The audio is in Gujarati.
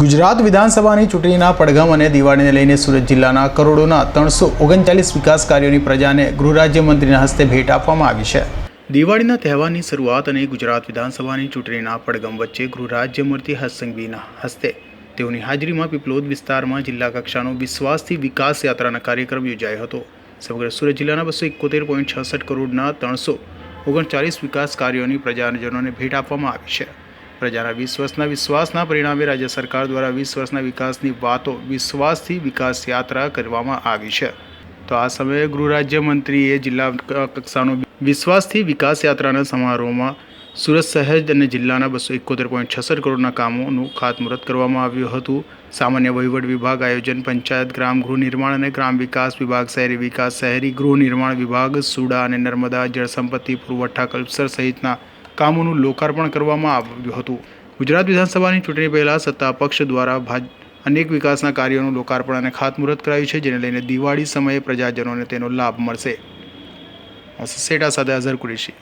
ગુજરાત વિધાનસભાની ચૂંટણીના પડઘમ અને દિવાળીને લઈને સુરત જિલ્લાના કરોડોના ત્રણસો ઓગણચાલીસ વિકાસ કાર્યોની પ્રજાને ગૃહ રાજ્યમંત્રીના હસ્તે ભેટ આપવામાં આવી છે. દિવાળીના તહેવારની શરૂઆત અને ગુજરાત વિધાનસભાની ચૂંટણીના પડઘમ વચ્ચે ગૃહરાજ્યમંત્રી રાજ્યમંત્રી હસ્તે તેઓની હાજરીમાં પીપલોદ વિસ્તારમાં જિલ્લા કક્ષાનો વિશ્વાસથી વિકાસ યાત્રાના કાર્યક્રમ યોજાયો હતો. સમગ્ર સુરત જિલ્લાના બસો એકોતેર પોઈન્ટ છસઠ કરોડના ત્રણસો ઓગણચાલીસ વિકાસ કાર્યોની પ્રજાજનોને ભેટ આપવામાં આવી છે. પ્રજાના વીસ વિશ્વાસના પરિણામે રાજ્ય સરકાર દ્વારા વીસ વર્ષના વિકાસની વાતો વિશ્વાસથી વિકાસ યાત્રા કરવામાં આવી છે. તો આ સમયે ગૃહ રાજ્યમંત્રીએ જિલ્લા કક્ષાનો વિશ્વાસથી વિકાસ યાત્રાના સમારોહમાં સુરત શહેર અને જિલ્લાના બસો એકોતેર પોઈન્ટ છસઠ કરોડના કામોનું ખાતમુહૂર્ત કરવામાં આવ્યું હતું. સામાન્ય વહીવટ વિભાગ, આયોજન પંચાયત, ગ્રામ ગૃહ નિર્માણ અને ગ્રામ વિકાસ વિભાગ, શહેરી વિકાસ, શહેરી ગૃહ નિર્માણ વિભાગ, સુડા અને નર્મદા જળસંપત્તિ પુરવઠા કલ્પસર સહિતના કામોનું લોકાર્પણ કરવામાં આવ્યું હતું. ગુજરાત વિધાનસભાની ચૂંટણી પહેલાં સત્તા પક્ષ દ્વારા ભાજ, અનેક વિકાસના કાર્યોનું લોકાર્પણ અને ખાતમુહૂર્ત કરાયું છે, જેને લઈને દિવાળી સમયે પ્રજાજનોને તેનો લાભ મળશે. સેટા સાથે અઝર કુરેશી.